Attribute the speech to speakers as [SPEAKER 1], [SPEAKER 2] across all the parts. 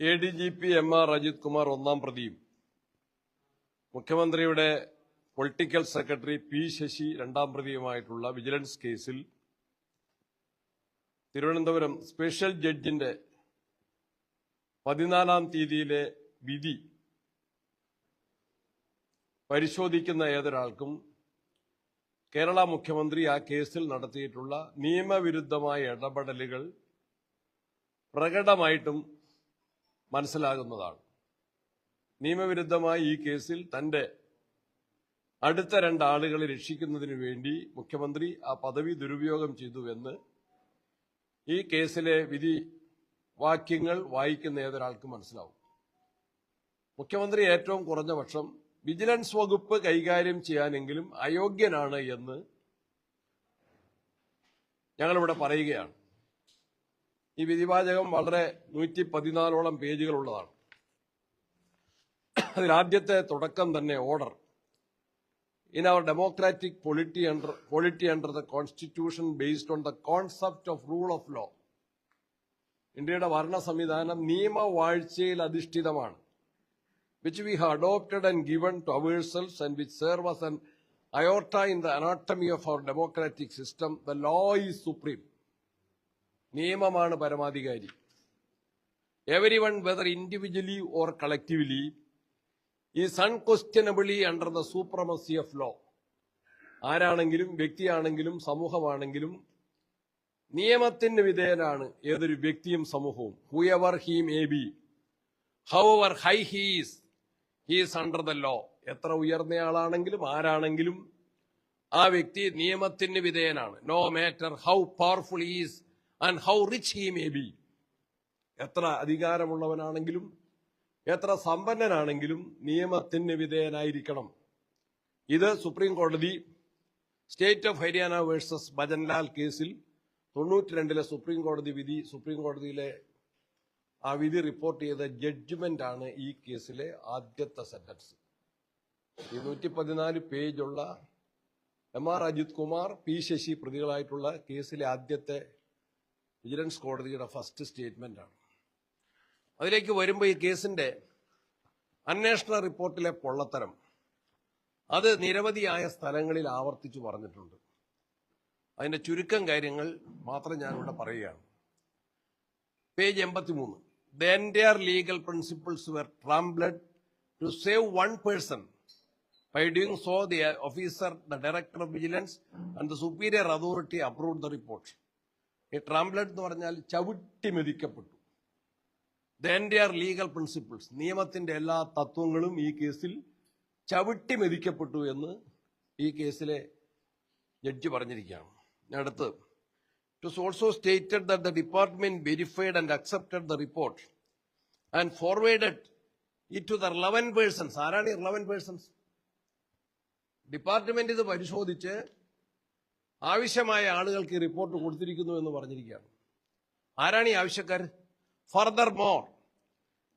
[SPEAKER 1] A D G P M R Ajith Kumar ഒന്നാം പ്രതിയും. മുഖ്യമന്ത്രിയുടെ പൊളിറ്റിക്കൽ സെക്രട്ടറി പി ശശി രണ്ടാം പ്രതിയുമായിട്ടുള്ള വിജിലൻസ് കേസിൽ തിരുവനന്തപുരം സ്പെഷ്യൽ ജഡ്ജിന്റെ പതിനാലാം തീയതിയിലെ വിധി പരിശോധിക്കുന്ന ഏതൊരാൾക്കും കേരള മുഖ്യമന്ത്രി ആ കേസിൽ നടത്തിയിട്ടുള്ള നിയമവിരുദ്ധമായ ഇടപെടലുകൾ പ്രകടമായിട്ടും മനസ്സിലാകുന്നതാണ്. നിയമവിരുദ്ധമായി ഈ കേസിൽ തന്റെ അടുത്ത രണ്ടാളുകളെ രക്ഷിക്കുന്നതിന് വേണ്ടി മുഖ്യമന്ത്രി ആ പദവി ദുരുപയോഗം ചെയ്തുവെന്ന് ഈ കേസിലെ വിധി വാക്യങ്ങൾ വായിക്കുന്ന ഏതൊരാൾക്കും മനസ്സിലാവും. മുഖ്യമന്ത്രി ഏറ്റവും കുറഞ്ഞ പക്ഷം വിജിലൻസ് വകുപ്പ് കൈകാര്യം ചെയ്യാനെങ്കിലും അയോഗ്യനാണ് എന്ന് ഞങ്ങളിവിടെ പറയുകയാണ്. ഈ വിധിവാചകം വളരെ നൂറ്റി പതിനാലോളം പേജുകളുള്ളതാണ് അതിലാദ്യത്തെ തുടക്കം തന്നെ order in our democratic polity under polity under the constitution based on the concept of rule of law ഇന്ത്യയുടെ ഭരണ സംവിധാനം നിയമവാഴ്ചയിൽ അധിഷ്ഠിതമാണ് which we have adopted and given to ourselves and which serve as an aorta in the anatomy of our democratic system, the law is supreme. നിയമമാണ് പരമാധികാരി. Every one whether individually or collectively is unquestionably under the supremacy of law ആരാണെങ്കിലും വ്യക്തിയാണെങ്കിലും സമൂഹമാണെങ്കിലും നിയമത്തിന് വിധേയനാണ് ഏതൊരു വ്യക്തിയും സമൂഹവും. Whoever he may be however high he's he's under the law എത്ര ഉയർന്നയാളാണെങ്കിലും ആരാണെങ്കിലും ആ വ്യക്തി നിയമത്തിന് വിധേയനാണ്. No matter how powerful is and how rich he may be എത്ര അധികാരമുള്ളവനാണെങ്കിലും എത്ര സമ്പന്നനാണെങ്കിലും നിയമത്തിന് വിധേയനായിരിക്കണം. ഇത് സുപ്രീം കോടതി state of Haryana versus Bhajanlal കേസിൽ തൊണ്ണൂറ്റി രണ്ടിലെ സുപ്രീം കോടതി വിധി സുപ്രീം കോടതിയിലെ ആ വിധി റിപ്പോർട്ട് ചെയ്ത ജഡ്ജ്മെന്റ് ആണ് ഈ കേസിലെ ആദ്യത്തെ സെന്റൻസ് ഇരുന്നൂറ്റി പതിനാല് പേജുള്ള M R Ajith Kumar P Sasi പ്രതികളായിട്ടുള്ള കേസിലെ ആദ്യത്തെ വിജിലൻസ് കോടതിയുടെ ഫസ്റ്റ് സ്റ്റേറ്റ്മെന്റ് ആണ് അതിലേക്ക് വരുമ്പോൾ ഈ കേസിന്റെ അന്വേഷണ റിപ്പോർട്ടിലെ പൊള്ളത്തരം. അത് നിരവധിയായ സ്ഥലങ്ങളിൽ ആവർത്തിച്ചു പറഞ്ഞിട്ടുണ്ട്. അതിന്റെ ചുരുക്കം കാര്യങ്ങൾ മാത്രം ഞാനിവിടെ പറയുകയാണ്. പേജ് എൺപത്തിമൂന്ന്. The entire legal principles were trampled to save one person by doing so the officer the director of vigilance and the superior authority approve the report ഈ ട്രാംബ്ലഡ് എന്ന് പറഞ്ഞാൽ ചവിട്ടി മെതിക്കപ്പെട്ടു. ദ എന്റയർ ലീഗൽ പ്രിൻസിപ്പിൾസ് നിയമത്തിന്റെ എല്ലാ തത്വങ്ങളും ഈ കേസിൽ ചവിട്ടി മെതിക്കപ്പെട്ടു എന്ന് ഈ കേസിലെ ജഡ്ജി പറഞ്ഞിരിക്കുകയാണ്. അടുത്ത് it was also stated that the department verified and accepted the report and forwarded it to the relevant persons ആരാണ് ഈ റിലവൻ പേഴ്സൺസ് ഡിപ്പാർട്ട്മെന്റ് ഇത് പരിശോധിച്ച് ആവശ്യമായ ആളുകൾക്ക് റിപ്പോർട്ട് കൊടുത്തിരിക്കുന്നു എന്ന് പറഞ്ഞിരിക്കുകയാണ്. ആരാണ് ഈ ആവശ്യക്കാർ further more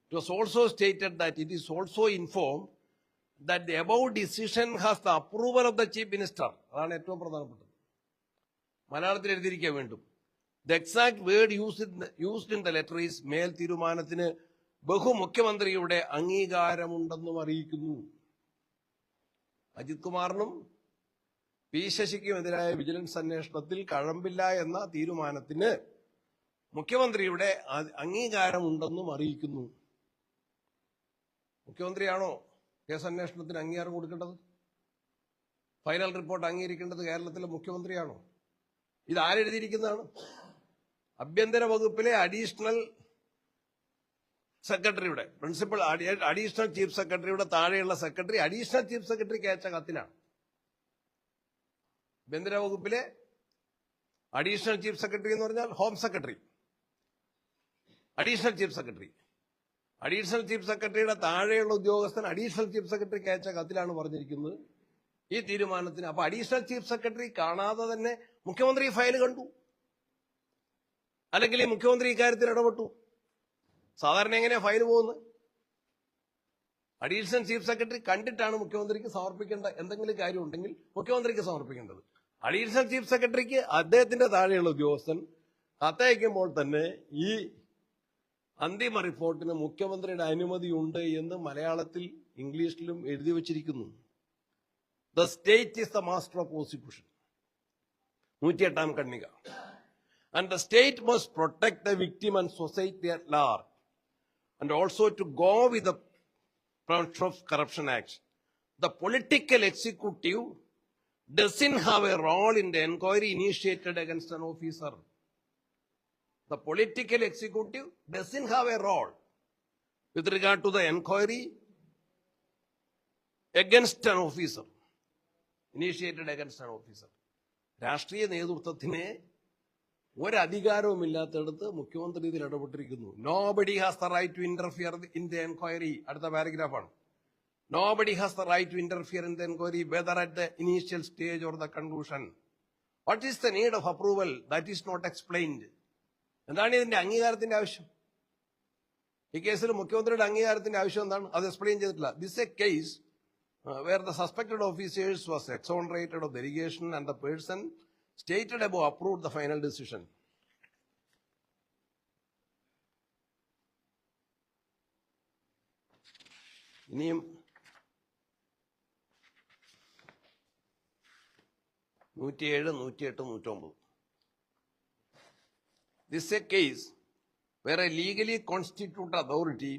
[SPEAKER 1] it was also stated that it is also inform that the decision has the approval of the chief minister അതാണ് ഏറ്റവും പ്രധാനപ്പെട്ടത്. മലയാളത്തിൽ എഴുതിയിരിക്കാൻ വേണ്ടും. The exact word use used in the letter is മേൽ തീരുമാനത്തിന് ബഹുമുഖ്യമന്ത്രിയുടെ അംഗീകാരമുണ്ടെന്നും അറിയിക്കുന്നു. അജിത് കുമാറിനും പി ശശിക്കുമെതിരായ വിജിലൻസ് അന്വേഷണത്തിൽ കഴമ്പില്ല എന്ന തീരുമാനത്തിന് മുഖ്യമന്ത്രിയുടെ അംഗീകാരമുണ്ടെന്നും അറിയിക്കുന്നു. മുഖ്യമന്ത്രിയാണോ കേസ് അന്വേഷണത്തിന് അംഗീകാരം കൊടുക്കേണ്ടത്? ഫൈനൽ റിപ്പോർട്ട് അംഗീകരിക്കേണ്ടത് കേരളത്തിലെ മുഖ്യമന്ത്രിയാണോ? ഇത് ആരെഴുതിയിരിക്കുന്നതാണ്? ആഭ്യന്തര വകുപ്പിലെ അഡീഷണൽ സെക്രട്ടറിയുടെ പ്രിൻസിപ്പൽ അഡീഷണൽ ചീഫ് സെക്രട്ടറിയുടെ താഴെയുള്ള സെക്രട്ടറി അഡീഷണൽ ചീഫ് സെക്രട്ടറിക്ക് അയച്ച കത്തിനാണ് ആഭ്യന്തര വകുപ്പിലെ അഡീഷണൽ ചീഫ് സെക്രട്ടറി എന്ന് പറഞ്ഞാൽ home secretary. Additional chief secretary. Additional chief സെക്രട്ടറിയുടെ താഴെയുള്ള ഉദ്യോഗസ്ഥൻ അഡീഷണൽ ചീഫ് സെക്രട്ടറിക്ക് അയച്ച കത്തിലാണ് പറഞ്ഞിരിക്കുന്നത്. ഈ തീരുമാനത്തിന് അപ്പൊ അഡീഷണൽ ചീഫ് സെക്രട്ടറി കാണാതെ തന്നെ മുഖ്യമന്ത്രി ഫയൽ കണ്ടു. അല്ലെങ്കിൽ ഈ മുഖ്യമന്ത്രി ഇക്കാര്യത്തിൽ ഇടപെട്ടു. സാധാരണ എങ്ങനെയാ ഫയൽ പോകുന്നത് അഡീഷണൽ ചീഫ് സെക്രട്ടറി കണ്ടിട്ടാണ് മുഖ്യമന്ത്രിക്ക് സമർപ്പിക്കേണ്ട എന്തെങ്കിലും കാര്യമുണ്ടെങ്കിൽ മുഖ്യമന്ത്രിക്ക് സമർപ്പിക്കേണ്ടത്. അഡീഷണൽ ചീഫ് സെക്രട്ടറിക്ക് അദ്ദേഹത്തിന്റെ താഴെയുള്ള ഉദ്യോഗസ്ഥൻ കത്തയക്കുമ്പോൾ തന്നെ ഈ അന്തിമ റിപ്പോർട്ടിന് മുഖ്യമന്ത്രിയുടെ അനുമതിയുണ്ട് എന്ന് മലയാളത്തിൽ ഇംഗ്ലീഷിലും എഴുതി വച്ചിരിക്കുന്നു. The state is the master of prosecution നൂറ്റിയെട്ടാം കണ്ണിക. And the state must protect the victim and society at large and also to go with the prevention of Corruption Act. The political executive doesn't have a role in the inquiry initiated against an officer. The political executive doesn't have a role with regard to the inquiry against an officer, initiated against an officer. രാഷ്ട്രീയ നേതൃത്വത്തിന് ഒരധികാരവുമില്ലാത്തടത്ത് മുഖ്യമന്ത്രി ഇതിൽ ഇടപെട്ടിരിക്കുന്നു nobody has the right to interfere in the enquiry അടുത്ത പാരഗ്രാഫാണ് no has the right to interfere in the inquiry, whether at the initial stage or the conclusion. What is the need of approval? That is not explained. എന്താണ് ഇതിന്റെ അംഗീകാരത്തിന്റെ ആവശ്യം ഈ കേസിൽ മുഖ്യമന്ത്രിയുടെ അംഗീകാരത്തിന്റെ ആവശ്യം എന്താണ് അത് എക്സ്പ്ലെയിൻ ചെയ്തിട്ടില്ല this a case where the suspected officers was exonerated of delegation and the person stated above approve the final decision ഇനിയും നൂറ്റിയേഴ് നൂറ്റിയെട്ട് നൂറ്റൊമ്പത്. This a case where a legally constitute authority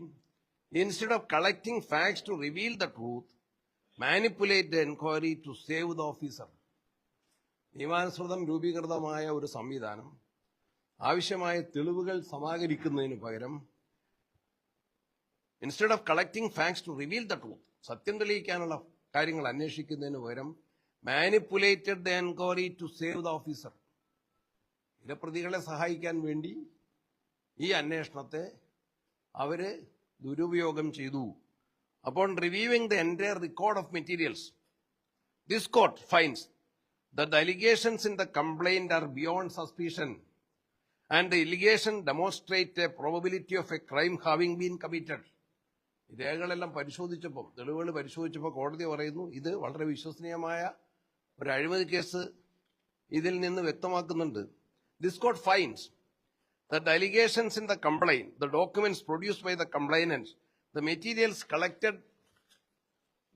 [SPEAKER 1] instead of collecting facts to reveal the truth manipulate the enquiry to save the officer നിയമാനുസൃതം രൂപീകൃതമായ ഒരു സംവിധാനം ആവശ്യമായ തെളിവുകൾ സമാഹരിക്കുന്നതിന് പകരം instead of collecting facts to reveal the truth സത്യം തെളിയിക്കാനുള്ള കാര്യങ്ങൾ അന്വേഷിക്കുന്നതിന് പകരം manipulated the enquiry to save the officer ഇരപ്രതികളെ സഹായിക്കാൻ വേണ്ടി ഈ അന്വേഷണത്തെ അവർ ദുരുപയോഗം ചെയ്തു. അപ്പോൾ reviewing the entire record of materials this court finds the allegations in the complaint are beyond suspicion and the allegation demonstrate a probability of a crime having been committed രേഖകളെല്ലാം പരിശോധിച്ചപ്പോൾ തെളിവുകൾ പരിശോധിച്ചപ്പോൾ കോടതി പറയുന്നു ഇത് വളരെ വിശ്വസനീയമായ ഒരു അഴിമതി കേസ് ഇതിൽ നിന്ന് വ്യക്തമാക്കുന്നുണ്ട് this court finds the allegations in the complaint, the documents produced by the complainant, the materials collected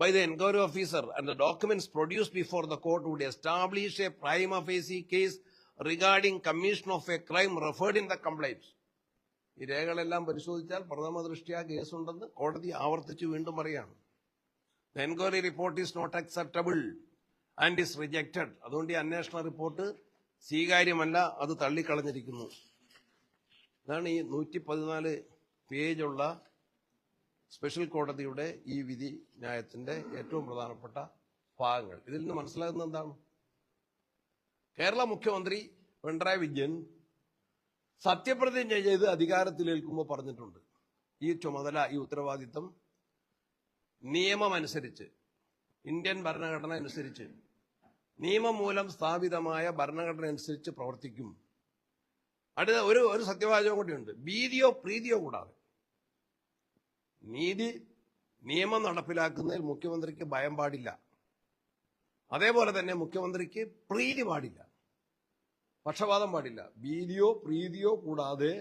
[SPEAKER 1] by the inquiry officer, and the documents produced before the court would establish a prima facie case regarding commission of a crime referred in the complaints. ഈ രേഖകളെല്ലാം പരിശോധിച്ചാൽ പ്രഥമ ദൃഷ്ടിയ കേസുണ്ടെന്ന് കോടതി ആവർത്തിച്ചു വീണ്ടും പറയാണ് the enquiry report is not acceptable and is rejected അതുകൊണ്ട് ഈ അന്വേഷണ റിപ്പോർട്ട് സ്വീകാര്യമല്ല അത് തള്ളിക്കളഞ്ഞിരിക്കുന്നു. ഇതാണ് ഈ നൂറ്റി പതിനാല് പേജുള്ള സ്പെഷ്യൽ കോടതിയുടെ ഈ വിധി ന്യായത്തിന്റെ ഏറ്റവും പ്രധാനപ്പെട്ട ഭാഗങ്ങൾ. ഇതിൽ നിന്ന് മനസ്സിലാകുന്നത് എന്താണ്? കേരള മുഖ്യമന്ത്രി പിണറായി വിജയൻ സത്യപ്രതിജ്ഞ ചെയ്ത് അധികാരത്തിലേൽക്കുമ്പോൾ പറഞ്ഞിട്ടുണ്ട്. ഈ ചുമതല ഈ ഉത്തരവാദിത്തം നിയമമനുസരിച്ച് ഇന്ത്യൻ ഭരണഘടന അനുസരിച്ച് നിയമം മൂലം സ്ഥാപിതമായ ഭരണഘടന അനുസരിച്ച് പ്രവർത്തിക്കും. അടുത്ത ഒരു ഒരു സത്യവാചകം കൂടിയുണ്ട് ഭീതിയോ പ്രീതിയോ കൂടാതെ. നീതി നിയമം നടപ്പിലാക്കുന്നതിൽ മുഖ്യമന്ത്രിക്ക് ഭയം പാടില്ല. അതേപോലെ തന്നെ മുഖ്യമന്ത്രിക്ക് പ്രീതി പാടില്ല. പക്ഷപാതം പാടില്ല. ഭീതിയോ പ്രീതിയോ കൂടാതെ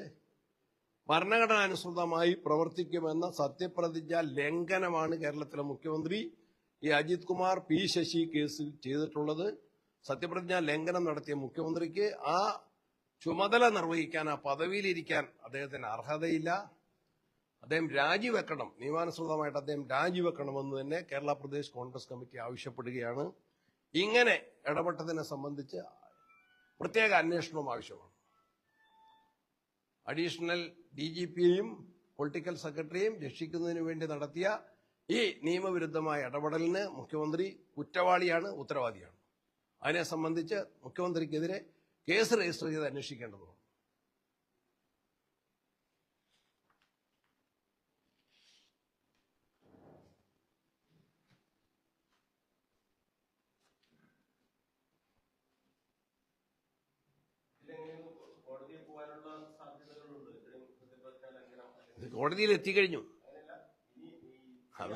[SPEAKER 1] ഭരണഘടനാനുസൃതമായി പ്രവർത്തിക്കുമെന്ന സത്യപ്രതിജ്ഞ ലംഘനമാണ് കേരളത്തിലെ മുഖ്യമന്ത്രി ഈ അജിത് കുമാർ പി ശശി കേസിൽ ചെയ്തിട്ടുള്ളത്. സത്യപ്രതിജ്ഞ ലംഘനം നടത്തിയ മുഖ്യമന്ത്രിക്ക് ആ ചുമതല നിർവഹിക്കാൻ ആ പദവിയിലിരിക്കാൻ അദ്ദേഹത്തിന് അർഹതയില്ല. അദ്ദേഹം രാജിവെക്കണം. നിയമാനുസൃതമായിട്ട് അദ്ദേഹം രാജിവെക്കണമെന്ന് തന്നെ കേരള പ്രദേശ് കോൺഗ്രസ് കമ്മിറ്റി ആവശ്യപ്പെടുകയാണ്. ഇങ്ങനെ ഇടപെട്ടതിനെ സംബന്ധിച്ച് പ്രത്യേക അന്വേഷണവും ആവശ്യമാണ്. അഡീഷണൽ ഡി ജി പിയെയും പൊളിറ്റിക്കൽ സെക്രട്ടറിയെയും രക്ഷിക്കുന്നതിന് വേണ്ടി നടത്തിയ ഈ നിയമവിരുദ്ധമായ ഇടപെടലിന് മുഖ്യമന്ത്രി കുറ്റവാളിയാണ് ഉത്തരവാദിയാണ്. അതിനെ സംബന്ധിച്ച് മുഖ്യമന്ത്രിക്കെതിരെ കേസ് രജിസ്റ്റർ ചെയ്ത് അന്വേഷിക്കേണ്ടതുണ്ട്. ഇത് കോടതിയിൽ എത്തിക്കഴിഞ്ഞു. അത്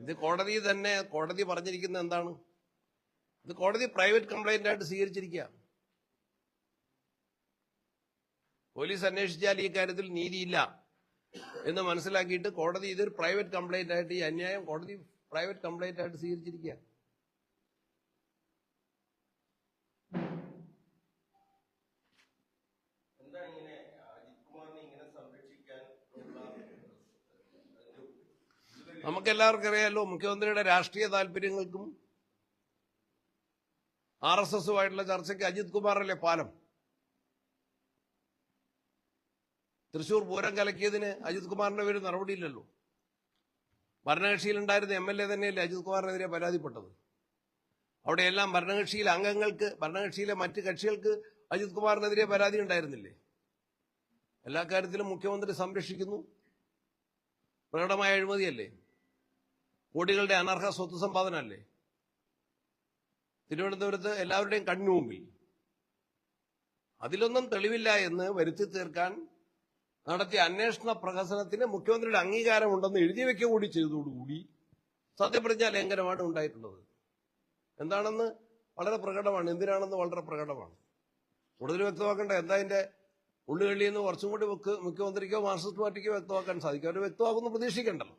[SPEAKER 1] ഇത് കോടതി തന്നെ കോടതി പറഞ്ഞിരിക്കുന്ന എന്താണ്? ഇത് കോടതി പ്രൈവറ്റ് കംപ്ലൈന്റ് ആയിട്ട് സ്വീകരിച്ചിരിക്കുക പോലീസ് അന്വേഷിച്ചാൽ ഈ കാര്യത്തിൽ നീതിയില്ല എന്ന് മനസ്സിലാക്കിയിട്ട് കോടതി ഇതൊരു പ്രൈവറ്റ് കംപ്ലൈന്റ് ആയിട്ട് ഈ അന്യായം കോടതി പ്രൈവറ്റ് കംപ്ലൈന്റ് ആയിട്ട് സ്വീകരിച്ചിരിക്കുക നമുക്കെല്ലാവർക്കും അറിയാമല്ലോ മുഖ്യമന്ത്രിയുടെ രാഷ്ട്രീയ താല്പര്യങ്ങൾക്കും ആർ എസ് എസുമായിട്ടുള്ള ചർച്ചയ്ക്ക് അജിത് കുമാറല്ലേ പാലം. തൃശൂർ പൂരം കലക്കിയതിന് അജിത് കുമാറിന്റെ പേര് നടപടിയില്ലല്ലോ. ഭരണകക്ഷിയിലുണ്ടായിരുന്ന എം എൽ എ തന്നെയല്ലേ അജിത് കുമാറിനെതിരെ പരാതിപ്പെട്ടത്. അവിടെയെല്ലാം ഭരണകക്ഷിയിലെ അംഗങ്ങൾക്ക് ഭരണകക്ഷിയിലെ മറ്റ് കക്ഷികൾക്ക് അജിത് കുമാറിനെതിരെ പരാതി ഉണ്ടായിരുന്നില്ലേ? എല്ലാ കാര്യത്തിലും മുഖ്യമന്ത്രി സംരക്ഷിക്കുന്നു. പ്രകടമായ അഴിമതിയല്ലേ? കോടികളുടെ അനർഹ സ്വത്ത് സമ്പാദന അല്ലേ തിരുവനന്തപുരത്ത് എല്ലാവരുടെയും കണ്ണു മുമ്പിൽ. അതിലൊന്നും തെളിവില്ല എന്ന് വരുത്തി തീർക്കാൻ നടത്തിയ അന്വേഷണ പ്രഹസനത്തിന് മുഖ്യമന്ത്രിയുടെ അംഗീകാരമുണ്ടെന്ന് എഴുതി വെക്കുക കൂടി ചെയ്തതോടുകൂടി സത്യപ്രതിജ്ഞാ ലംഘനമാണ് ഉണ്ടായിട്ടുള്ളത്. എന്താണെന്ന് വളരെ പ്രകടമാണ്. എന്തിനാണെന്ന് വളരെ പ്രകടമാണ്. കൂടുതൽ വ്യക്തമാക്കേണ്ട എന്താ അതിന്റെ ഉള്ളുകളിൽ നിന്ന് കുറച്ചും കൂടി മുഖ്യ- മുഖ്യമന്ത്രിക്കോ മാർക്സിസ്റ്റ് പാർട്ടിക്കോ വ്യക്തമാക്കാൻ സാധിക്കും. അവർ വ്യക്തമാക്കുന്നു പ്രതീക്ഷിക്കണ്ടല്ലോ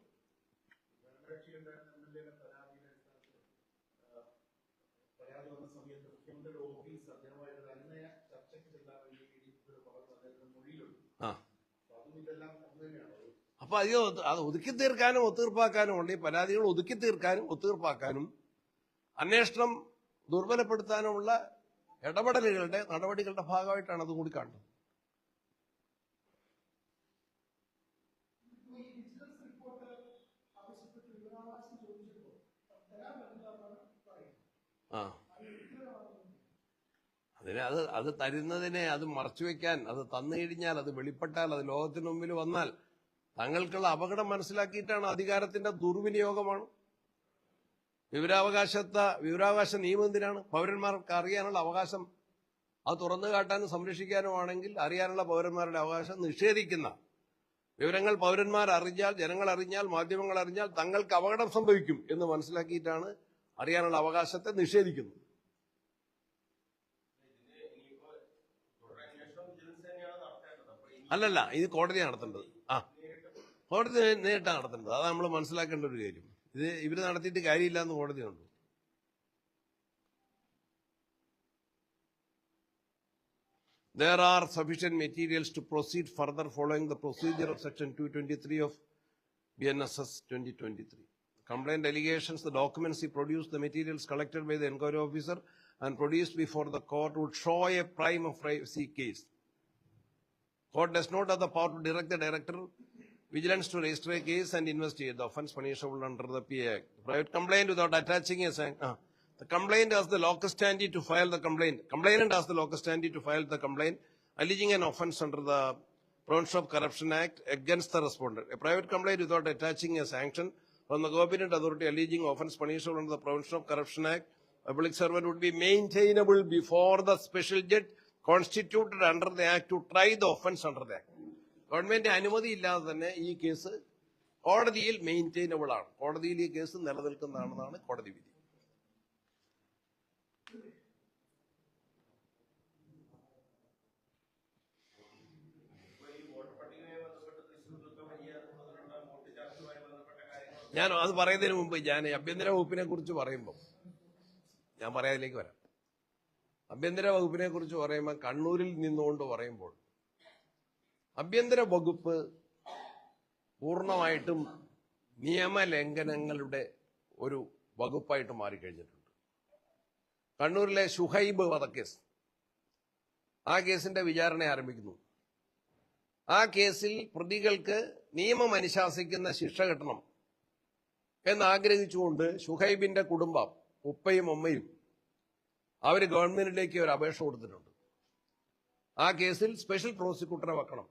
[SPEAKER 2] പരാതി വന്ന സമയത്ത് മുഖ്യമന്ത്രിയുടെ ഓഫീസ് അദ്ദേഹമായിട്ട് തന്നെ ചർച്ചയ്ക്ക് ചെല്ലാൻ വേണ്ടി ഇരിക്കുന്ന ഭാഗത്ത് അദ്ദേഹത്തിന് മൊഴിയിലുണ്ട്
[SPEAKER 1] ആ
[SPEAKER 2] അപ്പൊ അതും ഇതെല്ലാം അത് തന്നെയാണ്
[SPEAKER 1] അപ്പൊ അത് അത് ഒതുക്കി തീർക്കാനും ഒത്തീർപ്പാക്കാനും ഉണ്ട്. ഈ പരാതികൾ ഒതുക്കി തീർക്കാനും ഒത്തീർപ്പാക്കാനും അന്വേഷണം ദുർബലപ്പെടുത്താനുമുള്ള ഇടപെടലുകളുടെ നടപടികളുടെ ഭാഗമായിട്ടാണ് അതും കൂടി കാണുന്നത്. ആ. അതിനെ അത് അത് തരുന്നതിനെ അത് മറച്ചുവെക്കാൻ അത് തന്നു കഴിഞ്ഞാൽ അത് വെളിപ്പെട്ടാൽ അത് ലോകത്തിന് മുമ്പിൽ വന്നാൽ തങ്ങൾക്കുള്ള അപകടം മനസ്സിലാക്കിയിട്ടാണ് അധികാരത്തിന്റെ ദുർവിനിയോഗമാണ്. വിവരാവകാശത്ത വിവരാവകാശ നിയമം എന്തിനാണ്? പൗരന്മാർക്ക് അറിയാനുള്ള അവകാശം അത് തുറന്നു കാട്ടാനും സംരക്ഷിക്കാനുമാണെങ്കിൽ അറിയാനുള്ള പൗരന്മാരുടെ അവകാശം നിഷേധിക്കുന്ന. വിവരങ്ങൾ പൗരന്മാർ അറിഞ്ഞാൽ ജനങ്ങൾ അറിഞ്ഞാൽ മാധ്യമങ്ങൾ അറിഞ്ഞാൽ തങ്ങൾക്ക് അപകടം സംഭവിക്കും എന്ന് മനസ്സിലാക്കിയിട്ടാണ് അറിയാനുള്ള അവകാശത്തെ നിഷേധിക്കുന്നത്. അല്ലല്ല ഇത് കോടതി നടത്തേണ്ടത്. കോടതി നേരിട്ട് നടത്തേണ്ടത് അതാണ് നമ്മൾ മനസ്സിലാക്കേണ്ട ഒരു കാര്യം. ഇത് ഇവർ നടത്തിയിട്ട് കാര്യമില്ല എന്ന് കോടതി കണ്ടു. There are sufficient materials to proceed further following the procedure of section two twenty three of B N S S twenty twenty three complaint allegations the documents E produce the materials collected by the enquiry officer and produce before the court would show a prima facie case court does not have the power to direct the director vigilance to register a case and investigate the offence punishable under the PA Act. Private complaint without attaching a sanction. uh, the complaint has the locus standi to file the complaint. Complainant has the locus standi to file the complaint alleging an offence under the Prevention of Corruption Act against the respondent. A private complaint without attaching a sanction from the competent authority alleging offence punishable under the Prevention of Corruption Act, a public servant would be maintainable before the special judge constituted under the act to try the offence under the act. Government അനുമതി ഇല്ലാതെ തന്നെ ഈ case കോടതിയിൽ മെയിന്റൈനബിൾ ആണ് കോടതിയിൽ ഈ case നിലനിൽക്കുന്നതാണെന്നാണ് കോടതി വിധി. ഞാൻ അത് പറയുന്നതിന് മുമ്പ് ഞാൻ ആഭ്യന്തര വകുപ്പിനെ കുറിച്ച് പറയുമ്പോൾ ഞാൻ പറയാതിലേക്ക് വരാം. ആഭ്യന്തര വകുപ്പിനെ കുറിച്ച് പറയുമ്പോൾ കണ്ണൂരിൽ നിന്നുകൊണ്ട് പറയുമ്പോൾ ആഭ്യന്തര വകുപ്പ് പൂർണമായിട്ടും നിയമലംഘനങ്ങളുടെ ഒരു വകുപ്പായിട്ട് മാറിക്കഴിഞ്ഞിട്ടുണ്ട്. കണ്ണൂരിലെ ഷുഹൈബ് വധക്കേസ് ആ കേസിന്റെ വിചാരണ ആരംഭിക്കുന്നു. ആ കേസിൽ പ്രതികൾക്ക് നിയമം അനുശാസിക്കുന്ന ശിക്ഷ കിട്ടണം എന്നാഗ്രഹിച്ചുകൊണ്ട് ഷുഹൈബിന്റെ കുടുംബം ഉപ്പയും ഉമ്മയും അവർ ഗവൺമെന്റിലേക്ക് ഒരു അപേക്ഷ കൊടുത്തിട്ടുണ്ട്. ആ കേസിൽ സ്പെഷ്യൽ പ്രോസിക്യൂട്ടറെ വെക്കണം.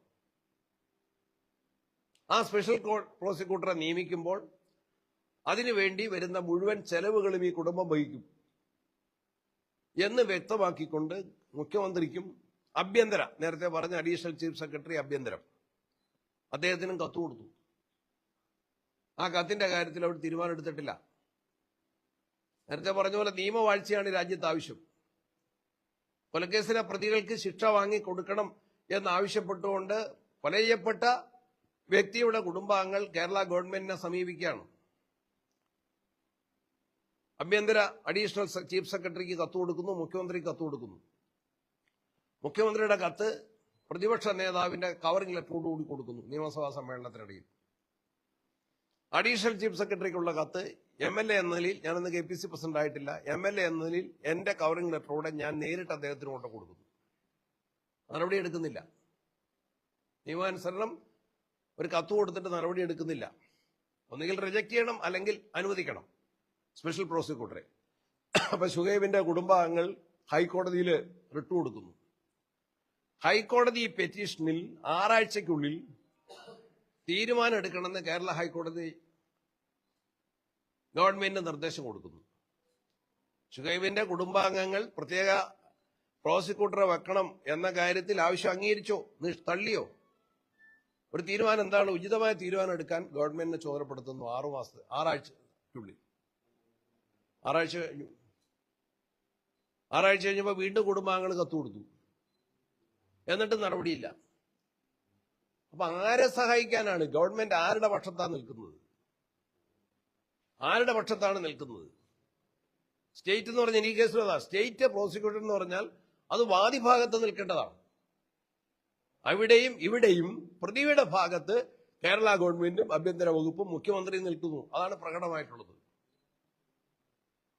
[SPEAKER 1] ആ സ്പെഷ്യൽ പ്രോസിക്യൂട്ടറെ നിയമിക്കുമ്പോൾ അതിനുവേണ്ടി വരുന്ന മുഴുവൻ ചെലവുകളും ഈ കുടുംബം വഹിക്കും. എന്ന് വ്യക്തമാക്കിക്കൊണ്ട് മുഖ്യമന്ത്രിക്കും അഭ്യന്തര നേരത്തെ പറഞ്ഞ അഡീഷണൽ ചീഫ് സെക്രട്ടറി അഭ്യന്തരം. അദ്ദേഹത്തിനും കത്ത് കൊടുത്തു. ആ കത്തിന്റെ കാര്യത്തിൽ അവർ തീരുമാനമെടുത്തിട്ടില്ല. നേരത്തെ പറഞ്ഞ പോലെ നിയമവാഴ്ചയാണ് രാജ്യത്ത് ആവശ്യം. കൊലക്കേസിലെ പ്രതികൾക്ക് ശിക്ഷ വാങ്ങി കൊടുക്കണം എന്നാവശ്യപ്പെട്ടുകൊണ്ട് കൊല ചെയ്യപ്പെട്ട വ്യക്തിയുടെ കുടുംബാംഗങ്ങൾ കേരള ഗവൺമെന്റിനെ സമീപിക്കുകയാണ്. ആഭ്യന്തര അഡീഷണൽ ചീഫ് സെക്രട്ടറിക്ക് കത്ത് കൊടുക്കുന്നു മുഖ്യമന്ത്രിക്ക് കത്ത് കൊടുക്കുന്നു. മുഖ്യമന്ത്രിയുടെ കത്ത് പ്രതിപക്ഷ നേതാവിന്റെ കവറിംഗ് ലെറ്ററോടുകൂടി കൊടുക്കുന്നു നിയമസഭാ സമ്മേളനത്തിനിടയിൽ. അഡീഷണൽ ചീഫ് സെക്രട്ടറിക്കുള്ള കത്ത് എം എൽ എ എന്ന നിലയിൽ ഞാനന്ന് കെ പി സി പ്രസിഡന്റ് ആയിട്ടില്ല. എം എൽ എ എന്ന നിലയിൽ എന്റെ കവറിംഗ് ലെറ്ററോടെ ഞാൻ നേരിട്ട് അദ്ദേഹത്തിന് കൊണ്ട് കൊടുക്കുന്നു. നടപടി എടുക്കുന്നില്ല. നിയമാനുസരണം ഒരു കത്ത് കൊടുത്തിട്ട് നടപടി എടുക്കുന്നില്ല. ഒന്നുകിൽ റിജക്ട് ചെയ്യണം അല്ലെങ്കിൽ അനുവദിക്കണം. സ്പെഷ്യൽ പ്രോസിക്യൂട്ടറെ അപ്പൊ ഷുഹൈബിന്റെ കുടുംബാംഗങ്ങൾ ഹൈക്കോടതിയിൽ റിട്ട് കൊടുക്കുന്നു. ഹൈക്കോടതി പെറ്റീഷനിൽ ആറാഴ്ചക്കുള്ളിൽ തീരുമാനം എടുക്കണമെന്ന് കേരള ഹൈക്കോടതി ഗവൺമെന്റിന് നിർദ്ദേശം കൊടുക്കുന്നു. ഷുഹൈബിന്റെ കുടുംബാംഗങ്ങൾ പ്രത്യേക പ്രോസിക്യൂട്ടറെ വെക്കണം എന്ന കാര്യത്തിൽ ആവശ്യം അംഗീകരിച്ചോ? തള്ളിയോ? ഒരു തീരുമാനം എന്താണ്? ഉചിതമായ തീരുമാനം എടുക്കാൻ ഗവൺമെന്റിനെ ചുമതലപ്പെടുത്തുന്നു ആറു മാസത്തെ ആറാഴ്ചയ്ക്കുള്ളിൽ. ആറാഴ്ച കഴിഞ്ഞു. ആറാഴ്ച കഴിഞ്ഞപ്പോൾ വീണ്ടും കുടുംബാംഗങ്ങൾ കത്തു കൊടുത്തു. എന്നിട്ട് നടപടിയില്ല. അപ്പൊ ആരെ സഹായിക്കാനാണ്? ഗവൺമെന്റ് ആരുടെ പക്ഷത്താണ് നിൽക്കുന്നത്? ആരുടെ പക്ഷത്താണ് നിൽക്കുന്നത്? സ്റ്റേറ്റ് എന്ന് പറഞ്ഞാൽ ഈ കേസിൽ സ്റ്റേറ്റ് പ്രോസിക്യൂട്ടർ എന്ന് പറഞ്ഞാൽ അത് വാദിഭാഗത്ത് നിൽക്കേണ്ടതാണ്. അവിടെയും ഇവിടെയും പ്രതിയുടെ ഭാഗത്ത് കേരള ഗവൺമെന്റും ആഭ്യന്തര വകുപ്പും മുഖ്യമന്ത്രിയും നിൽക്കുന്നു. അതാണ് പ്രകടമായിട്ടുള്ളത്.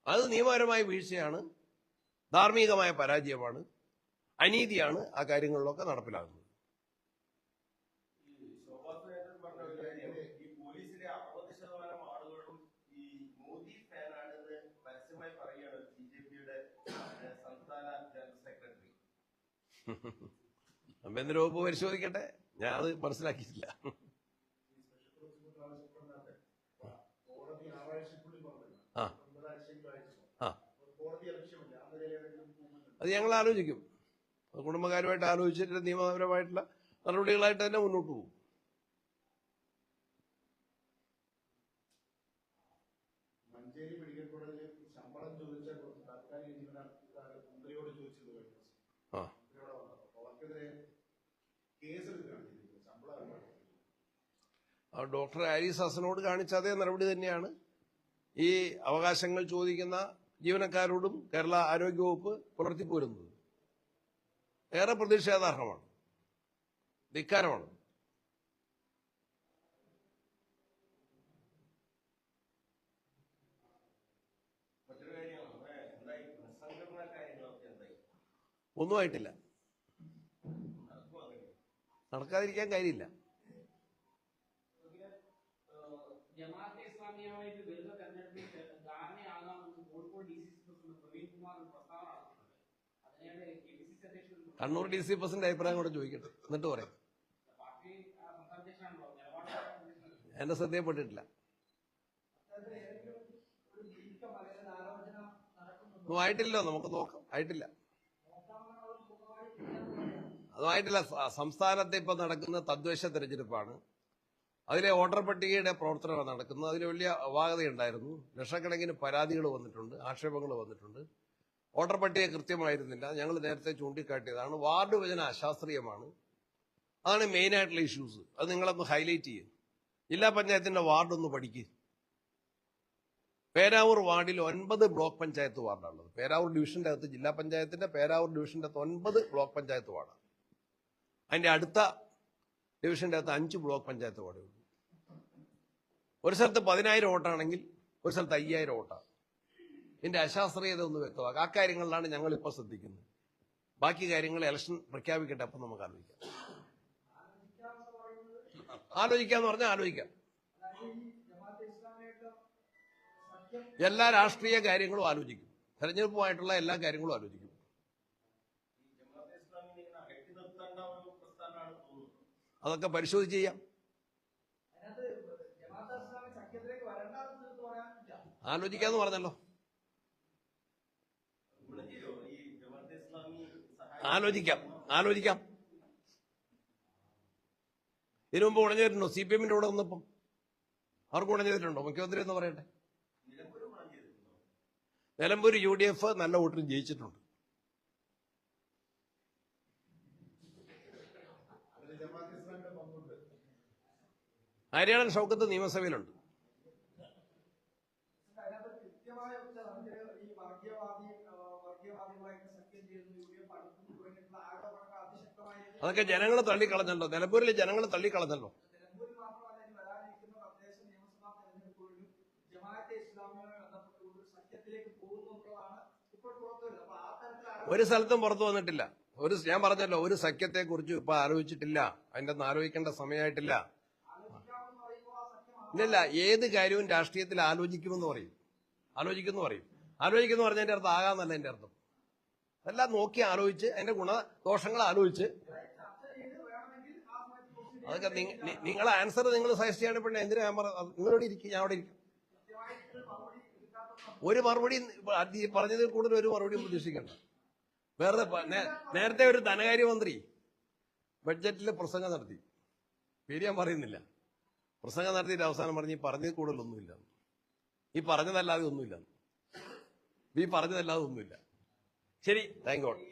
[SPEAKER 1] അത് നിയമപരമായ വീഴ്ചയാണ് ധാർമ്മികമായ പരാജയമാണ് അനീതിയാണ് ആ കാര്യങ്ങളിലൊക്കെ നടപ്പിലാകുന്നത്.
[SPEAKER 3] ഈ ശോഭാ സുരേന്ദ്രൻ
[SPEAKER 1] ആഭ്യന്തര വകുപ്പ് പരിശോധിക്കട്ടെ? ഞാൻ അത് മനസ്സിലാക്കിയിട്ടില്ല. ആ. ആ. അത് ഞങ്ങൾ ആലോചിക്കും. കുടുംബക്കാരുമായിട്ട് ആലോചിച്ചിട്ട് നിയമപരമായിട്ടുള്ള നടപടികളായിട്ട് തന്നെ മുന്നോട്ട് പോകും. ഡോക്ടർ ആരിസ് ഹസനോട് കാണിച്ച അതേ നടപടി തന്നെയാണ്. ഈ അവകാശങ്ങൾ ചോദിക്കുന്ന ജീവനക്കാരോടും കേരള ആരോഗ്യവകുപ്പ് പുലർത്തിപ്പോരുന്നത്. ഏറെ പ്രതിഷേധാർഹമാണ് ധിക്കാരമാണ്.
[SPEAKER 3] ഒന്നുമായിട്ടില്ല നടക്കാതിരിക്കാൻ നമ്മുടെ എന്തായി പുനഃസംഘടനാ കാര്യങ്ങളൊക്കെ എന്തായി
[SPEAKER 1] ഒന്നും ആയിട്ടില്ല
[SPEAKER 3] നടക്കുമോ അങ്ങനെ
[SPEAKER 1] നടക്കാതിരിക്കാൻ കാര്യമില്ല
[SPEAKER 4] ജമാഅത്തെ ഇസ്ലാമിയുമായിട്ട് വരുന്ന തെരഞ്ഞെടുപ്പിൽ ധാരണയാകാമെന്ന് Kozhikode D C C president Praveen Kumar പ്രസ്താവന നടത്തുന്നുണ്ട് അതിനിടെ കെ പി സി സി അധ്യക്ഷൻ
[SPEAKER 1] കണ്ണൂർ ഡി സി പ്രസിഡന്റ് അഭിപ്രായം കൂടെ ചോദിക്കട്ടെ. എന്നിട്ട് പറയാം.
[SPEAKER 4] പാർട്ടി ആ, സംസ്ഥാന അധ്യക്ഷനാണല്ലോ നിലപാട്
[SPEAKER 1] എന്റെ ശ്രദ്ധയപ്പെട്ടിട്ടില്ല ഒന്നും ആയിട്ടില്ലല്ലോ നമുക്ക് നോക്കാം. ആയിട്ടില്ല. അതുമായിട്ടില്ല. സംസ്ഥാനത്ത് ഇപ്പൊ നടക്കുന്ന തദ്ദേശ തെരഞ്ഞെടുപ്പാണ്. അതിലെ വോട്ടർ പട്ടികയുടെ പ്രവർത്തനമാണ് നടക്കുന്നത്. അതിൽ വലിയ അപാകതയുണ്ടായിരുന്നു. ലക്ഷക്കണക്കിന് പരാതികൾ വന്നിട്ടുണ്ട് ആക്ഷേപങ്ങൾ വന്നിട്ടുണ്ട്. വോട്ടർ പട്ടിക കൃത്യമായിരുന്നില്ല. ഞങ്ങൾ നേരത്തെ ചൂണ്ടിക്കാട്ടിയതാണ്. വാർഡ് വിഭജന അശാസ്ത്രീയമാണ്. അതാണ് മെയിൻ ആയിട്ടുള്ള ഇഷ്യൂസ് അത് നിങ്ങളൊന്ന് ഹൈലൈറ്റ് ചെയ്യും. ജില്ലാ പഞ്ചായത്തിന്റെ വാർഡ് ഒന്ന് പഠിക്കുക പേരാവൂർ വാർഡിൽ ഒൻപത് ബ്ലോക്ക് പഞ്ചായത്ത് വാർഡാണുള്ളത്. പേരാവൂർ ഡിവിഷന്റെ അകത്ത് ജില്ലാ പഞ്ചായത്തിന്റെ പേരാവൂർ ഡിവിഷന്റെ അകത്ത് ഒൻപത് ബ്ലോക്ക് പഞ്ചായത്ത് വാർഡാണ്. അതിന്റെ അടുത്ത ഡിവിഷന്റെ അകത്ത് അഞ്ച് ബ്ലോക്ക് പഞ്ചായത്ത് വാർഡേ ഉള്ളൂ ഒരു സ്ഥലത്ത് പതിനായിരം വോട്ടാണെങ്കിൽ ഒരു സ്ഥലത്ത് അയ്യായിരം വോട്ടാണ് ഇതിന്റെ അശാസ്ത്രീയത ഒന്ന് വ്യക്തമാക്കുക ആ കാര്യങ്ങളിലാണ് ഞങ്ങൾ ഇപ്പോൾ ശ്രദ്ധിക്കുന്നത്. ബാക്കി കാര്യങ്ങൾ ഇലക്ഷൻ പ്രഖ്യാപിക്കട്ടെ അപ്പം നമുക്ക് ആലോചിക്കാം. ആലോചിക്കാന്ന് പറഞ്ഞാൽ ആലോചിക്കാം. എല്ലാ രാഷ്ട്രീയ കാര്യങ്ങളും ആലോചിക്കും. തെരഞ്ഞെടുപ്പുമായിട്ടുള്ള എല്ലാ കാര്യങ്ങളും ആലോചിക്കും. അതൊക്കെ പരിശോധിച്ച് ചെയ്യാം. ആലോചിക്കാന്ന് പറഞ്ഞല്ലോ. ആലോചിക്കാം ആലോചിക്കാം. ഇതിനു മുമ്പ് ചെയ്തിട്ടുണ്ടോ സി പി എമ്മിന്റെ കൂടെ വന്നപ്പം അവർക്ക് ചെയ്തിട്ടുണ്ടോ മുഖ്യമന്ത്രി എന്ന് പറയട്ടെ.
[SPEAKER 3] നിലമ്പൂർ
[SPEAKER 1] യു ഡി എഫ് നല്ല വോട്ടിന് ജയിച്ചിട്ടുണ്ട്. ഹരിയാണൻ ഷൗക്കത്ത് നിയമസഭയിലുണ്ട്. അതൊക്കെ ജനങ്ങൾ തള്ളിക്കളഞ്ഞല്ലോ നിലമ്പൂരിൽ ജനങ്ങൾ തള്ളിക്കളഞ്ഞല്ലോ
[SPEAKER 5] ഒരു
[SPEAKER 1] സ്ഥലത്തും പുറത്തു വന്നിട്ടില്ല. ഒരു ഞാൻ പറഞ്ഞല്ലോ ഒരു സഖ്യത്തെ കുറിച്ച് ഇപ്പൊ ആലോചിച്ചിട്ടില്ല. അതിന്റെ ഒന്നും ആലോചിക്കേണ്ട സമയമായിട്ടില്ല. ഇല്ലല്ല ഏത് കാര്യവും രാഷ്ട്രീയത്തിൽ ആലോചിക്കുമെന്ന് പറയും. ആലോചിക്കുന്നു പറയും. ആലോചിക്കുന്നു പറഞ്ഞതിന്റെ അർത്ഥം ആകാന്നല്ല എന്റെ അർത്ഥം. അതെല്ലാം നോക്കി ആലോചിച്ച് അതിന്റെ ഗുണദോഷങ്ങൾ ആലോചിച്ച്. അതൊക്കെ നിങ്ങൾ ആൻസർ നിങ്ങൾ സജസ്റ്റ് ചെയ്യണ പിന്നെ എന്തിനാ ഞാൻ പറഞ്ഞത്? നിങ്ങളോട് ഇരിക്കും ഞാൻ അവിടെ ഇരിക്കും. ഒരു മറുപടി പറഞ്ഞതിൽ കൂടുതൽ ഒരു മറുപടിയും പ്രതീക്ഷിക്കണ്ട. വേറെ നേരത്തെ ഒരു ധനകാര്യമന്ത്രി ബഡ്ജറ്റിൽ പ്രസംഗം നടത്തി. പേര് ഞാൻ പറയുന്നില്ല. പ്രസംഗം നടത്തിയിട്ട് അവസാനം പറഞ്ഞ് ഈ പറഞ്ഞതിൽ കൂടുതലൊന്നുമില്ല. ഈ പറഞ്ഞതല്ലാതെ ഒന്നുമില്ല. ഈ പറഞ്ഞതല്ലാതെ ഒന്നുമില്ല. ശരി. Thank God